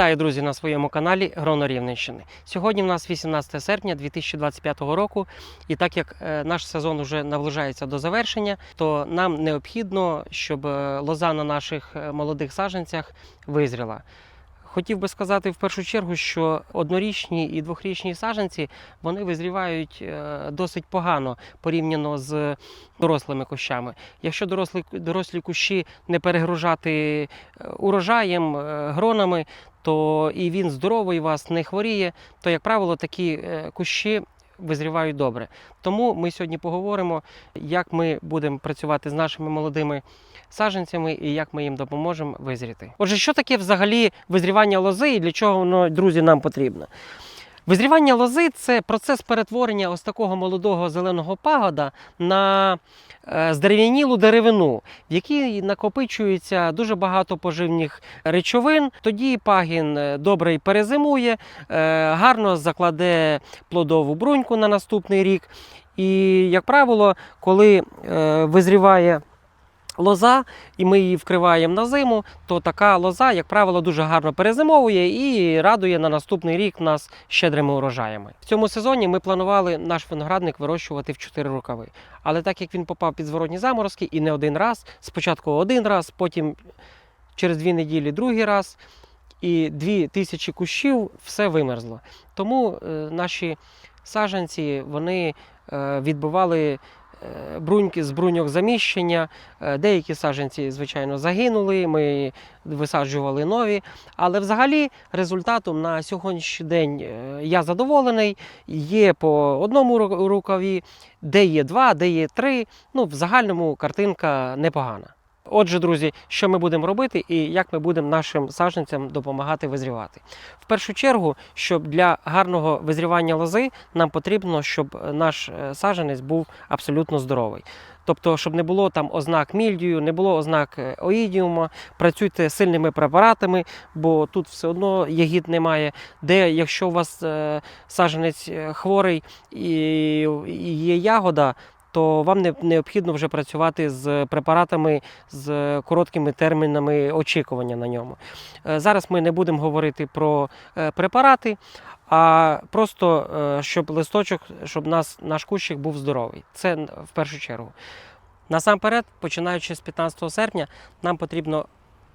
Вітаю, друзі, на своєму каналі Гроно Рівненщини. Сьогодні в нас 18 серпня 2025 року, і так як е, наш сезон вже наближається до завершення, то нам необхідно, щоб е, лоза на наших е, молодих саженцях визріла. Хотів би сказати в першу чергу, що однорічні і двохрічні саженці вони визрівають е, досить погано порівняно з дорослими кущами. Якщо дорослі, дорослі кущі не перегружати е, урожаєм, е, гронами, то і він здоровий вас не хворіє, то, як правило, такі кущі визрівають добре. Тому ми сьогодні поговоримо, як ми будемо працювати з нашими молодими саджанцями і як ми їм допоможемо визріти. Отже, що таке взагалі визрівання лози і для чого воно, друзі, нам потрібно? Визрівання лози це процес перетворення ось такого молодого зеленого пагода на е, здерев'янілу деревину, в якій накопичується дуже багато поживних речовин. Тоді пагін е, добре перезимує, е, гарно закладе плодову бруньку на наступний рік. І, як правило, коли визріває лоза, і ми її вкриваємо на зиму, то така лоза, як правило, дуже гарно перезимовує і радує на наступний рік нас щедрими урожаями. В цьому сезоні ми планували наш виноградник вирощувати в 4 рукави. Але так як він попав під зворотні заморозки і не один раз, спочатку один раз, потім через дві неділі другий раз. І дві тисячі кущів все вимерзло. Тому е, наші саджанці вони е, відбували бруньки з бруньок заміщення. Е, Деякі саджанці, звичайно, загинули. Ми висаджували нові. Але взагалі результатом на сьогоднішній день е, я задоволений. Є по одному рукаві, де є два, де є три. Ну, в загальному картинка непогана. Отже, друзі, що ми будемо робити і як ми будемо нашим саджанцям допомагати визрівати. В першу чергу, щоб для гарного визрівання лози нам потрібно, щоб наш е, саджанець був абсолютно здоровий. Тобто, щоб не було там ознак мільдію, не було ознак е, оїдіума, працюйте сильними препаратами, бо тут все одно ягід немає. Де, якщо у вас е, саджанець е, хворий і є ягода, то вам не необхідно вже працювати з препаратами з короткими термінами очікування на ньому. Е, Зараз ми не будемо говорити про е, препарати, а просто е, щоб листочок, щоб нас, наш кущик був здоровий. Це в першу чергу. Насамперед, починаючи з 15 серпня, нам потрібно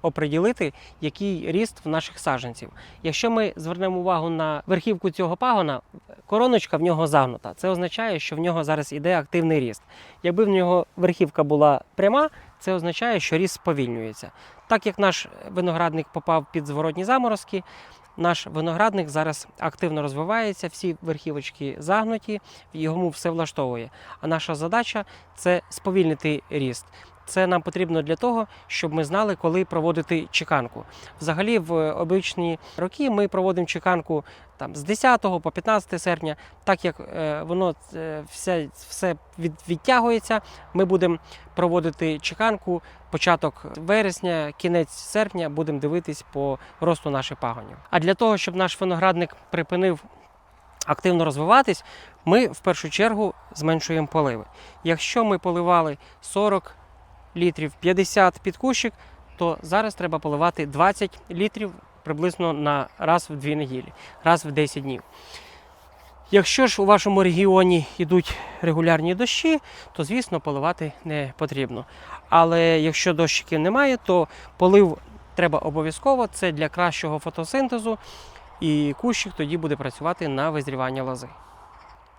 оприділити, який ріст в наших саджанців. Якщо ми звернемо увагу на верхівку цього пагона, короночка в нього загнута. Це означає, що в нього зараз іде активний ріст. Якби в нього верхівка була пряма, це означає, що ріст сповільнюється. Так як наш виноградник попав під зворотні заморозки, наш виноградник зараз активно розвивається, всі верхівочки загнуті, йому все влаштовує. А наша задача це сповільнити ріст. Це нам потрібно для того, щоб ми знали, коли проводити чеканку. Взагалі, в обичні роки ми проводимо чеканку там з 10 по 15 серпня, так як е, воно е, все, все від, відтягується. Ми будемо проводити чеканку початок вересня, кінець серпня. Будемо дивитись по росту наших пагонів. А для того, щоб наш виноградник припинив активно розвиватись, ми в першу чергу зменшуємо поливи. Якщо ми поливали 40 літрів 50 під кущик, то зараз треба поливати 20 літрів приблизно на раз в 2 неділі, раз в 10 днів. Якщо ж у вашому регіоні йдуть регулярні дощі, то звісно поливати не потрібно. Але якщо дощиків немає, то полив треба обов'язково. Це для кращого фотосинтезу, і кущик тоді буде працювати на визрівання лози.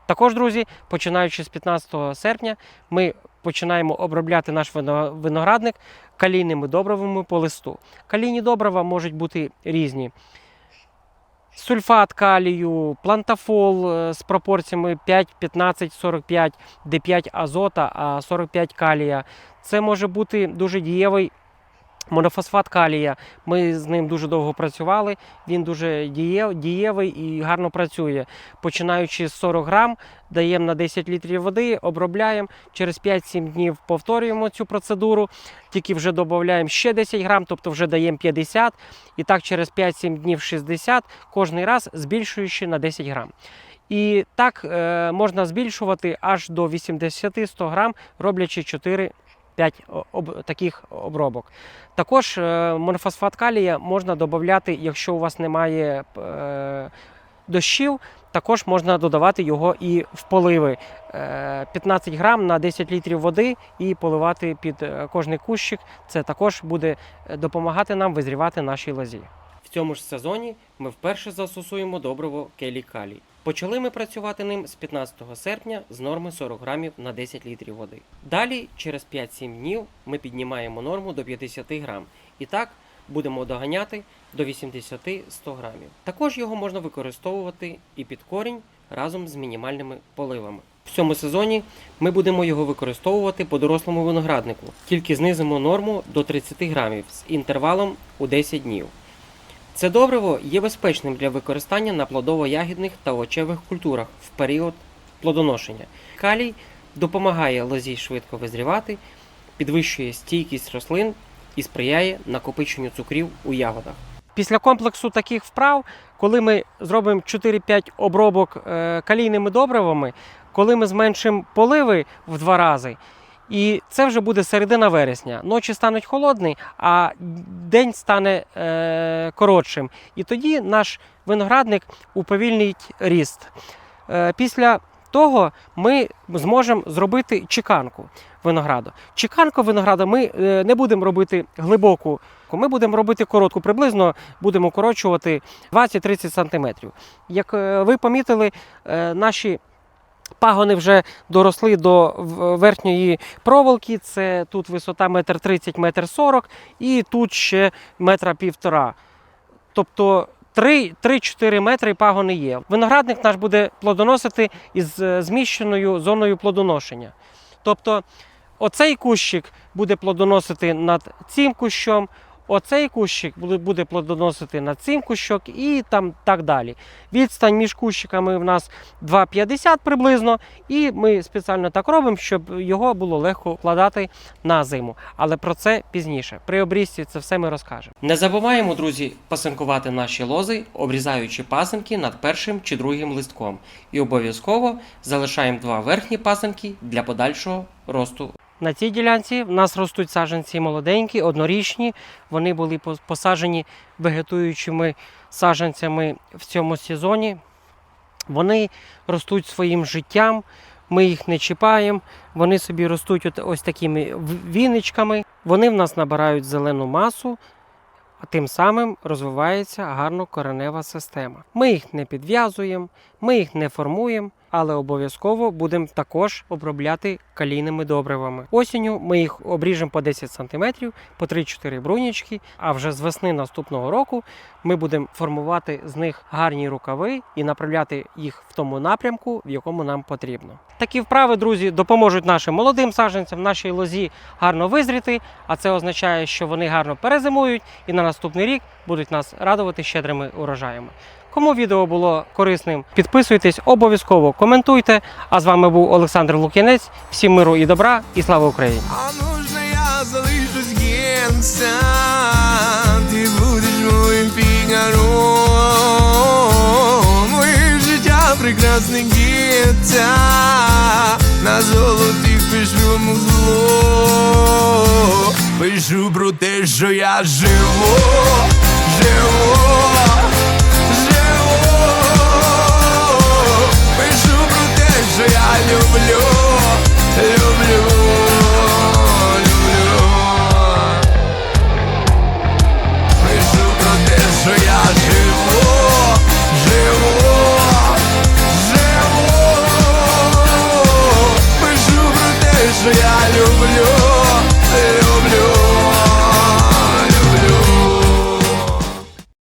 Також, друзі, починаючи з 15 серпня, ми починаємо обробляти наш виноградник калійними добривами по листу. Калійні добрива можуть бути різні. Сульфат калію, плантафол е, з пропорціями 5, 15, 45, де 5 азота, а 45 калія. Це може бути дуже дієвий монофосфат калія. Ми з ним дуже довго працювали. Він дуже діє- дієвий і гарно працює. Починаючи з 40 грам, даємо на 10 літрів води, обробляємо. Через 5-7 днів повторюємо цю процедуру. Тільки вже додаємо ще 10 грам, тобто вже даємо 50. І так через 5-7 днів 60, кожний раз збільшуючи на 10 грам. І так е, можна збільшувати аж до 80-100 грам, роблячи 4 5 об, таких обробок. Також е, монофосфат калія можна додати, якщо у вас немає е, дощів, також можна додавати його і в поливи. Е, 15 грам на 10 літрів води і поливати під е, кожний кущик. Це також буде е, допомагати нам визрівати нашій лозі. В цьому ж сезоні ми вперше застосуємо добриво келі калій. Почали ми працювати ним з 15 серпня з норми 40 грамів на 10 літрів води. Далі, через 5-7 днів, ми піднімаємо норму до 50 грам. І так будемо доганяти до 80-100 грамів. Також його можна використовувати і під корінь разом з мінімальними поливами. В цьому сезоні ми будемо його використовувати по дорослому винограднику, тільки знизимо норму до 30 грамів з інтервалом у 10 днів. Це добриво є безпечним для використання на плодово-ягідних та овочевих культурах в період плодоношення. Калій допомагає лозі швидко визрівати, підвищує стійкість рослин і сприяє накопиченню цукрів у ягодах. Після комплексу таких вправ, коли ми зробимо 4-5 обробок е, калійними добривами, коли ми зменшимо поливи в два рази, і це вже буде середина вересня. Ночі стануть холодні, а день стане е, коротшим. І тоді наш виноградник уповільнить ріст. Е, після того ми зможемо зробити чеканку винограду. Чеканку винограду ми е, не будемо робити глибоку, ми будемо робити коротку, приблизно будемо корочувати 20-30 см. Як е, ви помітили, е, наші Пагони вже доросли до верхньої проволоки. Це тут висота метр тридцять, метр сорок, і тут ще метра півтора. Тобто 3-4 метри пагони є. Виноградник наш буде плодоносити із е, зміщеною зоною плодоношення. Тобто оцей кущик буде плодоносити над цим кущом, оцей кущик буде- плодоносити над цим кущок і там так далі. Відстань між кущиками в нас 2,50 приблизно, і ми спеціально так робимо, щоб його було легко вкладати на зиму. Але про це пізніше. При обрізці це все ми розкажемо. Не забуваємо, друзі, пасинкувати наші лози, обрізаючи пасинки над першим чи другим листком. І обов'язково залишаємо два верхні пасинки для подальшого росту. На цій ділянці в нас ростуть саджанці молоденькі, однорічні. Вони були посаджені вегетуючими саджанцями в цьому сезоні. Вони ростуть своїм життям, ми їх не чіпаємо, вони собі ростуть ось такими віничками. Вони в нас набирають зелену масу, а тим самим розвивається гарно коренева система. Ми їх не підв'язуємо, ми їх не формуємо, але обов'язково будемо також обробляти калійними добривами. Осінню ми їх обріжемо по 10 см, по 3-4 брунячки, а вже з весни наступного року ми будемо формувати з них гарні рукави і направляти їх в тому напрямку, в якому нам потрібно. Такі вправи, друзі, допоможуть нашим молодим саджанцям, нашій лозі гарно визріти, а це означає, що вони гарно перезимують і на наступний рік будуть нас радувати щедрими урожаями. Кому відео було корисним, підписуйтесь, обов'язково коментуйте. А з вами був Олександр Лук'янець. Всім миру і добра, і слава Україні! А нужно я залишусь генця, ти будеш моїм фігаром. Моє життя прекрасне гетця, на золотих пишу зло. Пишу про те, що я живу, живу.